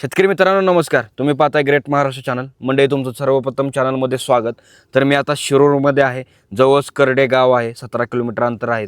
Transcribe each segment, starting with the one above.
शेतकरी मित्रांनो नमस्कार. तुम्ही पाहताय ग्रेट महाराष्ट्र चॅनल मंडई तुमचं सर्वप्रथम चॅनलमध्ये स्वागत. तर मी आता शिरूरमध्ये आहे. जवळच करडे गाव आहे सतरा किलोमीटर अंतर आहे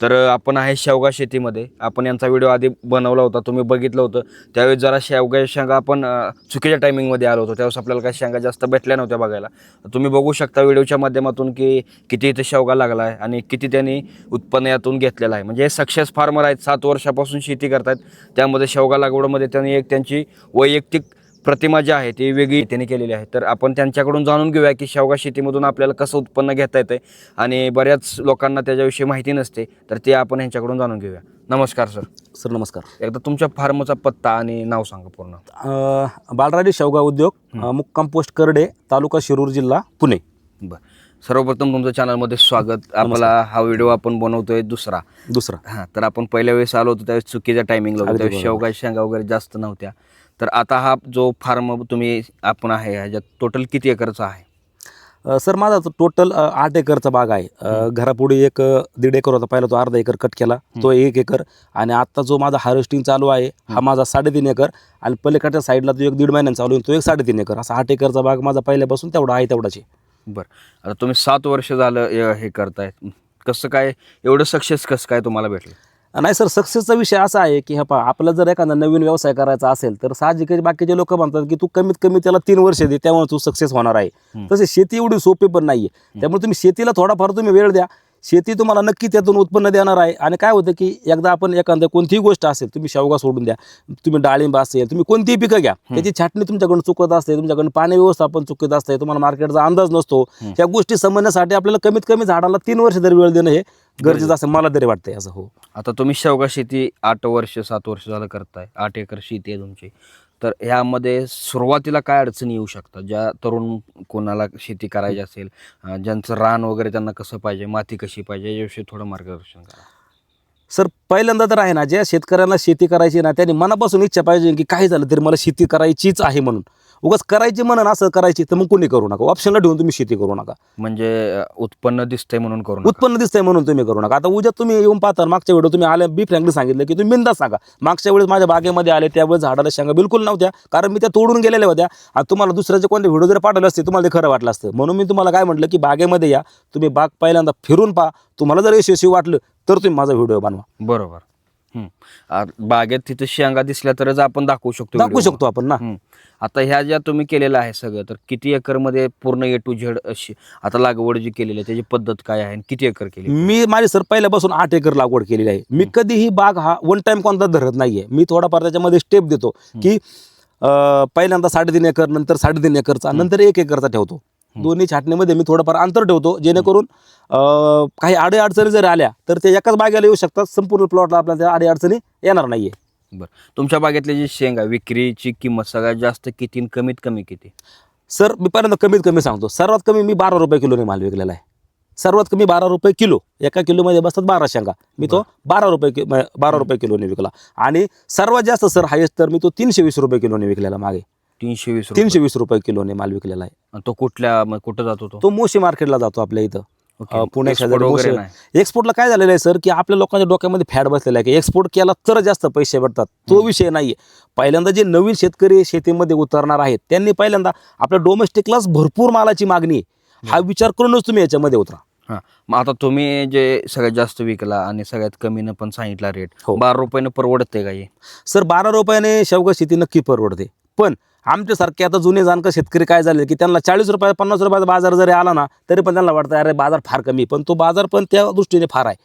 तर आपण आहे शेवगा शेतीमध्ये. आपण यांचा व्हिडिओ आधी बनवला होता तुम्ही बघितलं होतं. त्यावेळेस जरा शेवगा शेंगा आपण चुकीच्या टायमिंगमध्ये आलो होतो. त्यावेळेस आपल्याला काही शेंगा जास्त भेटल्या नव्हत्या बघायला. तुम्ही बघू शकता व्हिडिओच्या माध्यमातून की किती इथं शेवगा लागला आहे आणि किती त्यांनी उत्पन्न यातून घेतलेलं आहे. म्हणजे सक्सेस फार्मर आहेत सात वर्षापासून शेती करतायत. त्यामध्ये शेवगा लागवडमध्ये त्यांनी एक त्यांची वैयक्तिक प्रतिमा जी आहे ती वेगळी त्यांनी केलेली आहे. तर आपण त्यांच्याकडून जाणून घेऊया की शेवगा शेतीमधून आपल्याला कसं उत्पन्न घेता येतं आणि बऱ्याच लोकांना त्याच्याविषयी माहिती नसते तर ते आपण यांच्याकडून जाणून घेऊया. नमस्कार सर. सर नमस्कार. एकदा तुमच्या फार्मचा पत्ता आणि नाव सांगा पूर्ण. अ, बालराडी शेवगा उद्योग मुक्काम पोस्ट करडे तालुका शिरूर जिल्हा पुणे. बरं. सर्वप्रथम तुमचं चॅनलमध्ये स्वागत. आपला हा व्हिडिओ आपण बनवतोय दुसरा. दुसरा. हां तर आपण पहिल्या वेळेस आलो होतो त्यावेळेस चुकीच्या टायमिंगला बरोबर. शेवगा शेंगा वगैरे जास्त नव्हत्या. तर आता हा जो फार्म तुम्ही आपण आहे ह्याच्यात टोटल किती एकरचा आहे? अ, सर माझा टोटल आठ एकरचा बाग आहे. अ, घरापुढे एक अ, दीड एकर होता. पहिला तो अर्धा एकर कट केला. तो एक एकर. आणि आता जो माझा हार्वेस्टिंग चालू आहे हा माझा साडेतीन एकर. आणि पलीकडच्या साईडला तो एक दीड महिन्यानं चालू आहे तो एक साडेतीन एकर. असा आठ एकरचा बाग माझा पहिल्यापासून तेवढा आहे तेवढाच आहे. बरं. आता तुम्ही सात वर्ष झालं अ, हे करताय. कसं काय एवढं सक्सेस कसं काय तुम्हाला भेटलं? नाही सर सक्सेसचा विषय असा आहे की हा पहा आपला जर एखादा नवीन व्यवसाय करायचा असेल तर साहजिकच बाकीचे लोक म्हणतात की तू कमीत कमी त्याला तीन वर्ष दे त्यामुळे तू सक्सेस होणार आहे. तसे शेती एवढी सोपी पण नाहीये. त्यामुळे तुम्ही शेतीला थोडाफार तुम्ही वेळ द्या. शेती तुम्हाला नक्की त्यातून उत्पन्न देणार आहे. आणि काय होतं की एकदा आपण एखादं कोणतीही गोष्ट असेल तुम्ही शेवगा सोडून द्या तुम्ही डाळिंब असेल तुम्ही कोणतीही पिकं घ्या. त्याची छाटणी तुमच्याकडून चुकत असते तुमच्याकडून पाणी व्यवस्थापन चुकत असते तुम्हाला मार्केटचा अंदाज नसतो. त्या गोष्टी समजण्यासाठी आपल्याला कमीत कमी झाडाला तीन वर्ष तरी वेळ देणं हे गरजेचं असं मला तरी वाटतंय असं हो. आता तुम्ही शेवगा शेती आठ वर्ष सात वर्ष झालं करताय आठ एकर शेती आहे तुमची. तर ह्यामध्ये सुरुवातीला काय अडचणी येऊ शकतात? ज्या तरुण कोणाला शेती करायची असेल ज्यांचं रान वगैरे त्यांना कसं पाहिजे माती कशी पाहिजे याविषयी थोडं मार्गदर्शन करा. सर पहिल्यांदा तर आहे ना ज्या शेतकऱ्यांना शेती करायची ना त्यांनी मनापासून इच्छा पाहिजे की काही झालं तरी मला शेती करायचीच आहे म्हणून. उगाच करायची म्हणून असं करायची तर मग कोणी करू नका. ऑप्शनला ठेवून तुम्ही शेती करू नका. म्हणजे अं, उत्पन्न दिसतंय म्हणून करू नका. उत्पन्न दिसतंय म्हणून तुम्ही करू नका. आता उद्या तुम्ही येऊन पाहता मागच्या वेळी तुम्ही आले बी फ्रँकली सांगितलं की तुम्ही बिंदा सांगा. मागच्या वेळेस माझ्या बागेमध्ये आले त्यावेळेस झाडाला शेंगा बिलकुल नव्हत्या. कारण मी त्या तोडून गेलेल्या होत्या. आणि तुम्हाला दुसऱ्याचे कोणते व्हिडिओ जर पाठवले असते तुम्हाला ते खरं वाटलं असतं. म्हणून मी तुम्हाला काय म्हटलं की बागेमध्ये या. तुम्ही बाग पहिल्यांदा फिरून पहा. तुम्हाला जर यशस्वी वाटलं तर तुम्ही माझा व्हिडिओ बनवा. बरोबर. आ, बागेत तिथं शेंगा दिसल्या तरच आपण दाखवू शकतो दाखवू. शकतो आपण ना. हम्म. आता ह्या ज्या तुम्ही केलेलं आहे सगळं तर किती एकरमध्ये पूर्ण ए टू झेड अशी आता लागवड जी केलेली आहे त्याची पद्धत काय आहे आणि किती एकर केली मी माझी सर पहिल्यापासून आठ एकर लागवड केलेली आहे. मी कधीही बाग हा वन टाइम कोणता धरत नाहीये. मी थोडाफार त्याच्यामध्ये स्टेप देतो की अं, पहिल्यांदा साडेतीन एकर नंतर साडेतीन एकरचा नंतर एक एकरचा ठेवतो. दोन्ही छाटणीमध्ये मी थोडंफार अंतर ठेवतो जेणेकरून काही आडे अडचणी जरी आल्या तर ते एकाच बागेला येऊ शकतात. संपूर्ण प्लॉटला आपल्याला त्या आडे अडचणी येणार नाहीये. बरं. तुमच्या बागेतली जी शेंगा विक्रीची किंमत सगळ्यात जास्त किती आणि कमीत कमी किती? सर मी पहिल्यांदा कमीत कमी सांगतो. सर्वात कमी मी बारा रुपये किलोने माल विकलेला आहे. सर्वात कमी बारा रुपये किलो. एका किलोमध्ये बसतात बारा शेंगा. मी तो बारा. रुपये कि- बारा रुपये किलोने विकला. आणि सर्वात जास्त सर हायेस्ट तर मी तो तीनशे वीस रुपये किलोने विकलेला मागे. तीनशे वीस रुपये. तीनशे वीस रुपये किलोने माल विकलेला आहे. आणि तो कुठल्या कुठं जातो तो? तो मोशी मार्केटला जातो आपल्या इथं. ओके. अं, पुण्या Export शेजारी वगैरे मोशी- नाही. एक्सपोर्टला काय झालेलं आहे सर की आपल्या लोकांच्या डोक्यामध्ये फॅट बसलेला आहे की एक्सपोर्ट केला तर जास्त पैसे भेटतात. तो विषय नाहीये. पहिल्यांदा जे नवीन शेतकरी शेतीमध्ये उतरणार आहेत त्यांनी पहिल्यांदा आपल्या डोमेस्टिकलाच भरपूर मालाची मागणी आहे. हा विचार करूनच तुम्ही याच्यामध्ये उतरा. हां. मग आता तुम्ही जे सगळ्यात जास्त विकला आणि सगळ्यात कमीनं पण सांगितला रेट हो. बारा रुपयानं परवडते का हे? सर बारा रुपयाने शेवगा शेती नक्की परवडते. पण आमच्यासारखे आता जुने जाणकर शेतकरी काय झाले की त्यांना चाळीस रुपये पन्नास रुपयाचा बाजार जरी आला ना तरी पण त्यांना वाटतं अरे बाजार फार कमी पण तो बाजार पण त्या दृष्टीने फार आहे.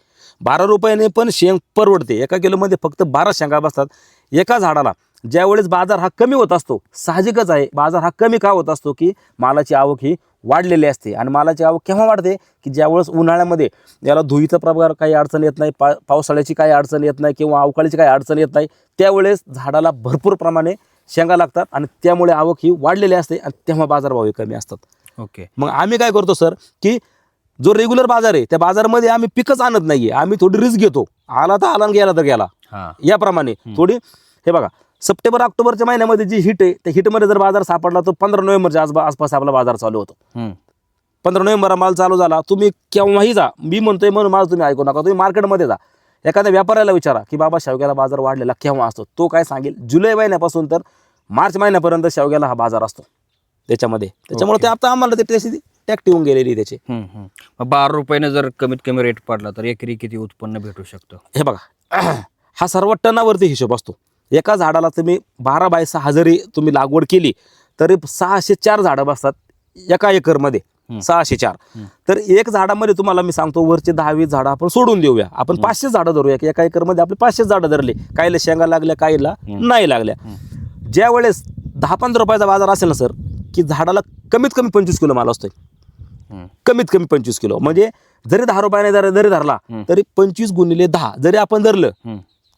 बारा रुपयाने पण शेंग परवडते. एका किलोमध्ये फक्त बारा शेंगा बसतात. एका झाडाला ज्यावेळेस बाजार हा कमी होत असतो साहजिकच आहे. बाजार हा कमी का होत असतो की मालाची आवक ही वाढलेली असते. आणि मालाची आवक केव्हा वाढते? की ज्यावेळेस उन्हाळ्यामध्ये याला धुईचा प्रकार काही अडचण येत नाही पा पावसाळ्याची काही अडचण येत नाही किंवा अवकाळीची काही अडचण येत नाही त्यावेळेस झाडाला भरपूर प्रमाणे शेंगा लागतात आणि त्यामुळे आवक ही वाढलेली असते आणि तेव्हा बाजारभाव हे कमी असतात. ओके. मग आम्ही काय करतो सर की जो रेग्युलर बाजार आहे त्या बाजारामध्ये आम्ही पिकच आणत नाहीये. आम्ही थोडी रिस्क घेतो. आला तर आला गेला तर गेला. हां. याप्रमाणे थोडी हे बघा सप्टेंबर ऑक्टोबरच्या महिन्यामध्ये जी हिट आहे त्या हिटमध्ये जर बाजार सापडला तर पंधरा नोव्हेंबरच्या आसपा आसपास आपला बाजार चालू होतो. पंधरा नोव्हेंबर माल चालू झाला तुम्ही केव्हाही जा. मी म्हणतोय म्हणून माझं तुम्ही ऐकू नका. तुम्ही मार्केटमध्ये जा. एखाद्या व्यापाऱ्याला विचारा की बाबा शेवग्याला बाजार वाढलेला केव्हा असतो? तो काय सांगेल? जुलै महिन्यापासून तर मार्च महिन्यापर्यंत शेवग्याला हा बाजार असतो. त्याच्यामध्ये. त्याच्यामुळे ते आता आम्हाला ते त्याची टॅक ठेवून गेलेली त्याची. बारा रुपयाने जर कमीत कमी रेट पडला तर एकरी किती उत्पन्न भेटू शकतं? हे बघा. हा सर्व टनावरती हिशोब असतो. एका झाडाला तुम्ही बारा बाय सहा जरी तुम्ही लागवड केली तरी सहाशे चार झाडं बसतात एका एकरमध्ये. सहाशे चार. तर एक झाडामध्ये तुम्हाला मी सांगतो वरचे दहा वीस झाडं आपण सोडून देऊया. आपण पाचशे झाडं धरूया. की एका एकरमध्ये आपले पाचशे झाडं धरले. काहीला शेंगा लागल्या काहीला. नाही लागल्या. ज्या वेळेस दहा पंधरा रुपयाचा बाजार असेल ना सर की झाडाला कमीत कमी पंचवीस किलो माल असतोय. कमीत कमी पंचवीस किलो. म्हणजे जरी दहा रुपयाने जर धरला. तरी पंचवीस गुणिले दहा. जरी आपण धरलं.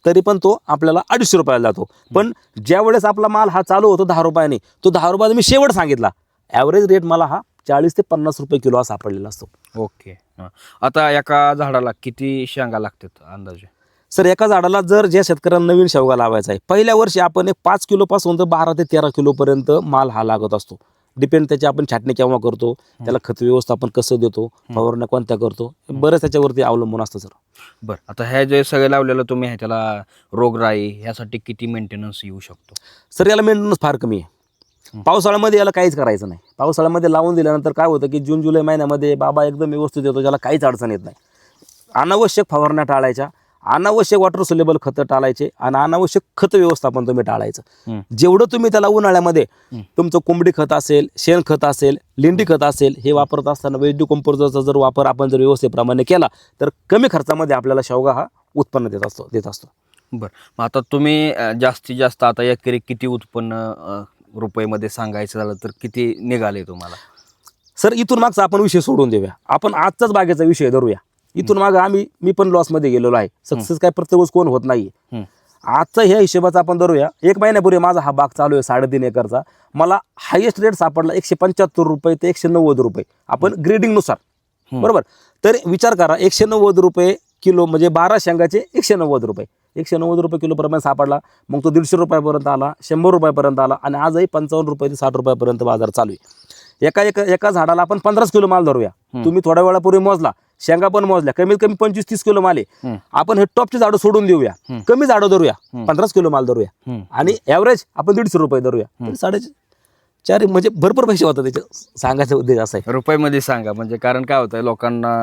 तरी पण तो आपल्याला अडीचशे रुपयाला जातो. पण ज्या वेळेस आपला माल हा चालू होतो दहा रुपयाने तो दहा रुपयाचा मी शेवट सांगितला. ॲव्हरेज रेट मला हा चाळीस ते पन्नास रुपये किलो हा सापडलेला असतो. ओके. आता एका झाडाला किती शेंगा लागतात अंदाजे? सर एका झाडाला जर ज्या शेतकऱ्यांना नवीन शेवगा लावायचा आहे पहिल्या वर्षी आपण एक पाच किलोपासून तर बारा ते तेरा किलोपर्यंत माल हा लागत असतो. डिपेंड त्याची आपण छाटणी केव्हा करतो त्याला खत व्यवस्थापन कसं देतो फवारण्या कोणत्या करतो बरंच त्याच्यावरती अवलंबून असतं सर. बरं आता हे जे सगळे लावलेलं तुम्ही त्याला रोगराई ह्यासाठी किती मेंटेनन्स येऊ शकतो? सर याला मेंटेनन्स फार कमी आहे. पावसाळ्यामध्ये याला काहीच करायचं नाही. पावसाळ्यामध्ये लावून दिल्यानंतर काय होतं की जून जुलै महिन्यामध्ये बाबा एकदम व्यवस्थित येतो ज्याला काहीच अडचण येत नाही. अनावश्यक फवारण्या टाळायच्या अनावश्यक वॉटर सोलेबल खतं टाळायचे आणि अनावश्यक खत व्यवस्थापन तुम्ही टाळायचं. जेवढं तुम्ही त्याला उन्हाळ्यामध्ये. तुमचं कोंबडी खत असेल शेण खत असेल लेंडी खत असेल हे वापरत असताना वैद्य कंपोजरचा जर वापर आपण जर व्यवस्थेप्रमाणे केला तर कमी खर्चामध्ये आपल्याला शेवगा हा उत्पन्न देत असतो देत असतो. बरं. मग आता तुम्ही जास्तीत जास्त आता एकरी किती उत्पन्न रुपयेमध्ये सांगायचं झालं तर किती निघाले तुम्हाला? सर इथून मागचा आपण विषय सोडून देऊया. आपण आजचाच बागेचा विषय धरूया. इथून मागं आम्ही मी पण लॉसमध्ये गेलेलो आहे. सक्सेस काय प्रत्येक कोण होत नाही. आजचा ह्या हिशोबाचा आपण धरूया. एक महिन्यापूर्वी माझा हा बाग चालू आहे साडेतीन एकरचा. मला हायेस्ट रेट सापडला एकशे पंच्याहत्तर रुपये ते एकशे नव्वद रुपये. आपण ग्रेडिंगनुसार. बरोबर? तर विचार करा एकशे नव्वद रुपये किलो म्हणजे बारा शेंगाचे एकशे नव्वद रुपये. एकशे नव्वद रुपये किलो प्रमाणे सापडला मग तो दीडशे रुपयापर्यंत आला शंभर रुपयापर्यंत आला आणि आजही पंचावन्न रुपये ते साठ रुपयापर्यंत बाजार चालू आहे. एका एका एका झाडाला आपण पंधराच किलो माल धरूया. तुम्ही थोड्या वेळापूर्वी मोजला शेंगा पण मोजल्या कमीत कमी पंचवीस तीस किलो माल आहे. आपण हे टॉपची झाडं सोडून देऊया. कमी झाडं धरूया. पंधराच किलो माल धरूया. आणि ॲव्हरेज आपण दीडशे रुपये धरूया. साडे चार म्हणजे भरपूर पैसे होतात त्याचे सांगायचा उद्देश असा आहे. रुपयामध्ये सांगा म्हणजे कारण काय होतं लोकांना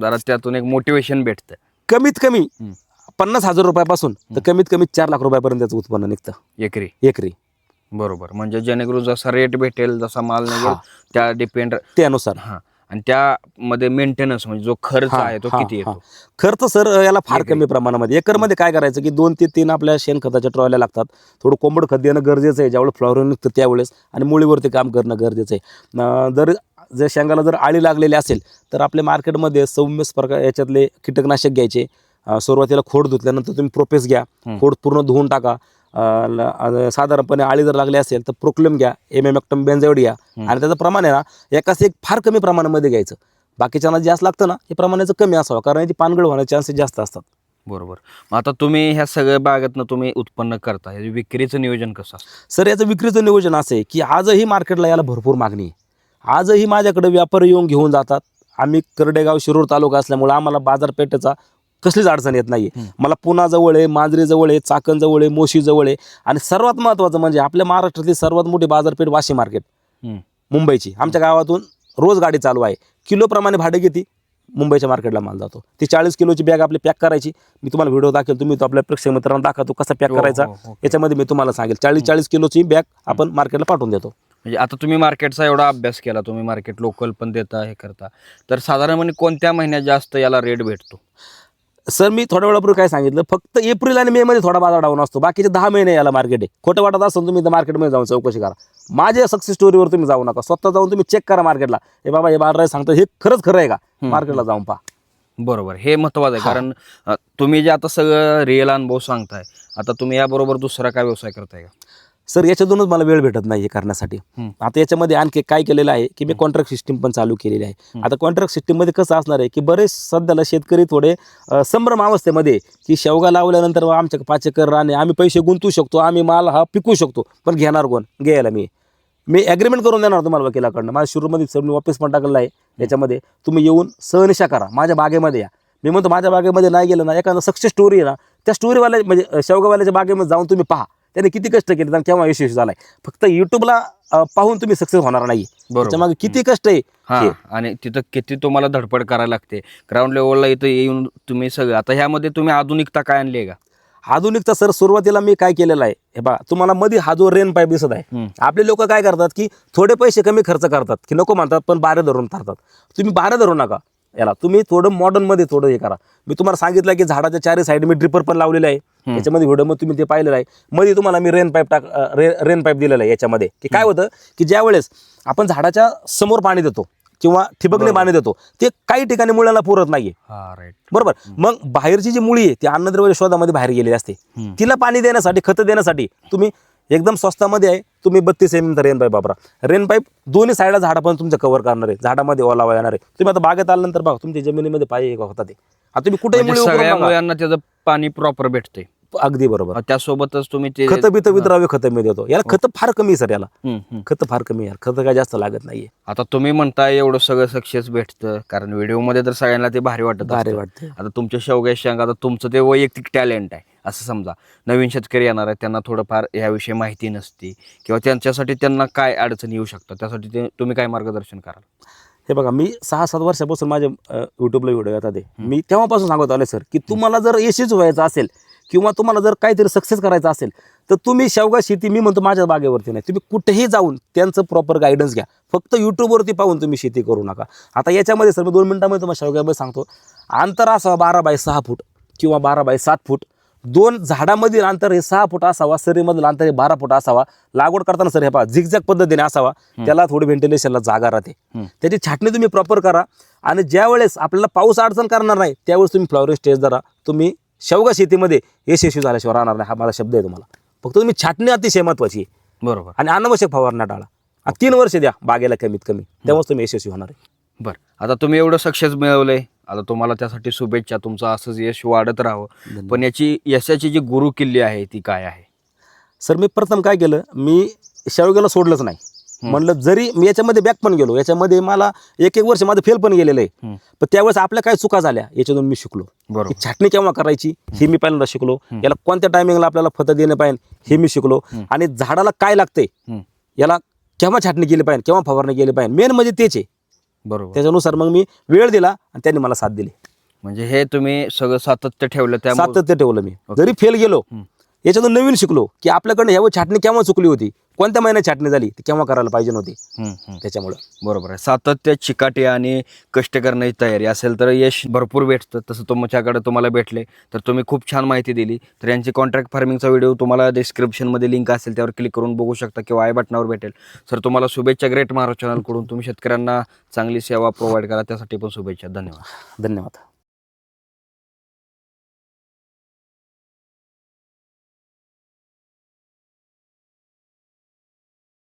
जरा त्यातून एक मोटिवेशन भेटतं. कमीत कमी हम्म. पन्नास हजार रुपयापासून तर कमीत कमी चार लाख रुपयापर्यंत त्याचं उत्पन्न निघतं. एकरी. एकरी. बरोबर. म्हणजे जेणेकरून जसा रेट भेटेल जसा माल निघेल हा. त्या डिपेंड त्यानुसार. हा. आणि त्यामध्ये मेंटेनन्स म्हणजे जो खर्च हा, आहे तो हा, किती हा. येतो खर्च सर याला फार. कमी प्रमाणामध्ये. एकरमध्ये काय करायचं की दोन ते तीन आपल्या शेणखताच्या ट्रॉल्या लागतात. थोडं कोंबड खत देणं गरजेचं आहे. ज्यावेळेस फ्लॉवरिंग निघतं त्यावेळेस. आणि मुळीवरती काम करणं गरजेचं आहे. अं, जर जर शेंगाला जर आळी लागलेली असेल तर आपल्या मार्केटमध्ये सौम्य प्रकार याच्यातले कीटकनाशक घ्यायचे. सुरुवातीला खोड धुतल्यानंतर तुम्ही प्रोपेस घ्या. खोड पूर्ण धुवून टाका. साधारणपणे आळी जर लागली असेल तर प्रोक्लेम घ्या. एम एम एक्टम बेंजाईड घ्या आणि त्याचं प्रमाण आहे ना एकाच एक फार कमी प्रमाणामध्ये घ्यायचं. बाकीच्यांना जास्त लागतं ना हे प्रमाणाचं कमी असावं कारण याची पानगळ होण्याचे चान्सेस जास्त असतात. बरोबर. मग आता तुम्ही ह्या सगळ्या बागातनं तुम्ही उत्पन्न करता विक्रीचं नियोजन कसं सर याचं विक्रीचं नियोजन असं आहे की आजही मार्केटला याला भरपूर मागणी आहे. आजही माझ्याकडे व्यापारी येऊन घेऊन जातात. आम्ही करडेगाव शिरूर तालुका असल्यामुळे आम्हाला बाजारपेठेचा कसलीच अडचण येत नाही. मला पुणा जवळ आहे मांजरी जवळ आहे चाकण जवळ आहे मोशी जवळ आहे. आणि सर्वात महत्त्वाचं म्हणजे आपल्या महाराष्ट्रातली सर्वात मोठी बाजारपेठ वाशी मार्केट. मुंबईची. आमच्या गावातून रोज गाडी चालू आहे. किलोप्रमाणे भाडे किती मुंबईच्या मार्केटला माल जातो. ती चाळीस किलोची बॅग आपली पॅक करायची. मी तुम्हाला व्हिडिओ दाखवेल तुम्ही तो आपल्या प्रेक्षक मित्रांना दाखवतो कसा पॅक हो, करायचा. हो, हो. याच्यामध्ये मी तुम्हाला सांगेल. चाळीस चाळीस किलोची बॅग आपण मार्केटला पाठवून देतो. म्हणजे आता तुम्ही मार्केटचा एवढा अभ्यास केला तुम्ही मार्केट लोकल पण देता हे करता. तर साधारणपणे कोणत्या महिन्यात जास्त याला रेट भेटतो? सर मी थोड्या वेळापूर्वी काय सांगितलं? फक्त एप्रिल आणि मे मध्ये थोडा बाजार डाऊन असतो. बाकीचे दहा महिने याला मार्केट आहे. खोटं वाटत असेल तुम्ही तर मार्केटमध्ये जाऊन चौकशी करा. माझ्या सक्सेस स्टोरीवर तुम्ही जाऊ नका. स्वतः जाऊन तुम्ही चेक करा मार्केटला हे बाबा हे बाजार सांगतात हे खरंच खरं आहे का? मार्केटला जाऊन पहा. बरोबर. हे महत्वाचं आहे. कारण तुम्ही जे आता सगळं रिअल अनुभव सांगताय आता तुम्ही याबरोबर दुसरा काय व्यवसाय करताय का? सर याच्यातूनच मला वेळ भेटत नाही हे करण्यासाठी. आता याच्यामध्ये आणखी काय केलेलं आहे की मी कॉन्ट्रॅक्ट सिस्टीम पण चालू केलेली आहे. आता कॉन्ट्रॅक्ट सिस्टीममध्ये कसं असणार आहे की बरेच सध्याला शेतकरी थोडे संभ्रम अवस्थेमध्ये की शेवगा लावल्यानंतर आमच्या पाच एकर राणे आम्ही पैसे गुंतवू शकतो आम्ही माल हा पिकू शकतो पण घेणार कोण? घ्यायला मी. मी ॲग्रीमेंट करून देणार तुम्हाला वकिलाकडनं. माझ्या सुरूमध्ये सर मी वापस पण टाकलेलं आहे याच्यामध्ये. तुम्ही येऊन सहनिशा करा. माझ्या बागेमध्ये या. मी म्हणतो माझ्या बागेमध्ये नाही गेलं ना एखादा सक्सेस स्टोरी आहे ना त्या स्टोरीवाल्या म्हणजे शेवगावाल्याच्या बागेमध्ये जाऊन तुम्ही पहा. त्याने किती कष्ट केले आणि केव्हा यशस्वी झालाय? फक्त युट्यूबला पाहून तुम्ही सक्सेस होणार नाही मागे किती कष्ट आहे. आणि तिथं किती तुम्हाला धडपड करायला लागते. ग्राउंड लेवलला इथं येऊन तुम्ही सगळं आता ह्यामध्ये तुम्ही आधुनिकता काय आणली आहे का? आधुनिकता सर सुरुवातीला मी काय केलेलं आहे? हे बघा तुम्हाला मध्ये हा जो रेन पाईप दिसत आहे. आपले लोक काय करतात की थोडे पैसे कमी खर्च करतात की नको म्हणतात पण बारे धरून थारतात तुम्ही बारे धरू नका. याला. तुम्ही थोडं modern मध्ये थोडं हे करा. मी तुम्हाला सांगितलं की झाडाच्या चारही साईड मी ड्रिपर पण लावलेलं आहे. याच्यामध्ये व्हिडिओमध्ये तुम्ही ते पाहिलेलं आहे. मध्ये तुम्हाला मी रेन पाईप टाक रेन पाईप दिलेलं आहे याच्यामध्ये. की काय होतं की ज्या वेळेस आपण झाडाच्या समोर पाणी देतो किंवा ठिबकने पाणी देतो ते काही ठिकाणी मुलांना पुरत नाहीये. हा राईट बरोबर. मग बाहेरची जी मुळी आहे ती अन्नद्रव्य शोधामध्ये बाहेर गेलेली असते. तिला पाणी देण्यासाठी खतं देण्यासाठी तुम्ही एकदम स्वस्तामध्ये आहे. तुम्ही बत्तीस एम रेन पाईप वापरा. रेन पाईप दोन्ही साईडला झाडापर्यंत तुमचं कव्हर करणार आहे. झाडामध्ये ओलावा येणार आहे. तुम्ही आता बागेत आल्यानंतर बघा तुमच्या जमिनीमध्ये पाय होता ते. आता तुम्ही कुठेही म्हणजे मुळी सगळ्या त्याचं पाणी प्रॉपर भेटते अगदी बरोबर. त्यासोबतच तुम्ही ते खतं बितं वितरावे खतं मी देतो. याला खतं फार कमी सर याला. खतं फार कमी आहे खतं काय जास्त लागत नाहीये. आता तुम्ही म्हणताय एवढं सगळं सक्सेस भेटतं. कारण व्हिडिओमध्ये तर सगळ्यांना ते भारी वाटत भारी. वाटते आता तुमच्या शेवग्या शेंग आता तुमचं ते वैयक्तिक टॅलेंट आहे. असं समजा नवीन शेतकरी येणार आहे त्यांना थोडंफार याविषयी माहिती नसती किंवा त्यांच्यासाठी त्यांना काय अडचणी येऊ शकतात त्यासाठी ते तुम्ही काय मार्गदर्शन कराल? हे बघा मी सहा सात वर्षापासून माझे युट्यूबला व्हिडिओ येतात ते मी तेव्हापासून सांगत आले सर की तुम्हाला जर यशस्वी व्हायचं असेल किंवा तुम्हाला जर काहीतरी सक्सेस करायचं असेल तर तुम्ही शेवगा शेती मी म्हणतो माझ्या बागेवरती नाही. तुम्ही कुठेही जाऊन त्यांचं प्रॉपर गायडन्स घ्या. फक्त यूट्यूबवरती पाहून तुम्ही शेती करू नका. आता याच्यामध्ये सर मी दोन मिनिटांमध्ये तुम्हाला शेवग्यामध्ये सांगतो. अंतर असावा बारा बाय सहा फूट किंवा बारा बाय सात फूट. दोन झाडामधील अंतर हे सहा फूट असावा सरीमधील अंतर हे बारा फूट असावा. लागवड करताना सर हे पहा झिकझॅक पद्धतीने असावा. त्याला थोडी व्हेंटिलेशनला जागा राहते. त्याची छाटणी तुम्ही प्रॉपर करा. आणि ज्या वेळेस आपल्याला पाऊस अडचण करणार नाही त्यावेळेस तुम्ही फ्लॉवरिंग स्टेज धरा. तुम्ही शेवगा शेतीमध्ये यशस्वी झाल्याशिवाय राहणार नाही हा माझा शब्द आहे तुम्हाला. फक्त तुम्ही छाटणी अतिशय महत्वाची आहे. बरोबर. आणि अनावश्यक फवारण्या टाळा. तीन वर्ष द्या बागेला कमीत कमी. तेव्हाच तुम्ही यशस्वी होणार आहे. बरं. आता तुम्ही एवढं सक्सेस मिळवलंय. आता तुम्हाला त्यासाठी शुभेच्छा. तुमचं असंच यश वाढत राहावं. पण याची यशाची जी गुरु किल्ली आहे ती काय आहे? सर मी प्रथम काय केलं मी शेवग्याला सोडलंच नाही. म्हणलं जरी मी याच्यामध्ये बॅक पण गेलो याच्यामध्ये मला एक एक वर्ष माझं फेल पण गेलेलं आहे. पण त्यावेळेस आपल्या काय चुका झाल्या याच्यातून मी शिकलो. बरोबर. छाटणी केव्हा करायची हे मी पहिल्यांदा शिकलो. याला कोणत्या टायमिंगला आपल्याला खतं देणं पाहिजे हे मी शिकलो. आणि झाडाला काय लागतंय हम्म. याला केव्हा छाटणी केली पाहिजे केव्हा फवारणी केली पाहिजे मेन म्हणजे तेच आहे. बरोबर. त्याच्यानुसार मग मी वेळ दिला आणि त्यांनी मला साथ दिली. म्हणजे हे तुम्ही सगळं सातत्य ठेवलं त्यामुळे? सातत्य ठेवलं मी. जरी फेल गेलो. याच्यातून नवीन शिकलो की आपल्याकडनं ह्यावर छाटणी केव्हा चुकली होती? कोणत्या महिन्यात छाटणी झाली ती केव्हा करायला पाहिजे नव्हती. त्याच्यामुळं. बरोबर आहे. सातत्य चिकाटी आणि कष्ट करण्याची तयारी असेल तर यश भरपूर भेटतं. तसं तुमच्याकडे तुम्हाला भेटले तर तुम्ही खूप छान माहिती दिली. तर यांची कॉन्ट्रॅक्ट फार्मिंगचा व्हिडिओ तुम्हाला डिस्क्रिप्शनमध्ये लिंक असेल त्यावर क्लिक करून बघू शकता किंवा आय बटनावर भेटेल. सर तुम्हाला शुभेच्छा ग्रेट महाराज चॅनलकडून तुम्ही शेतकऱ्यांना चांगली सेवा प्रोव्हाइड करा. त्यासाठी पण शुभेच्छा. धन्यवाद. धन्यवाद.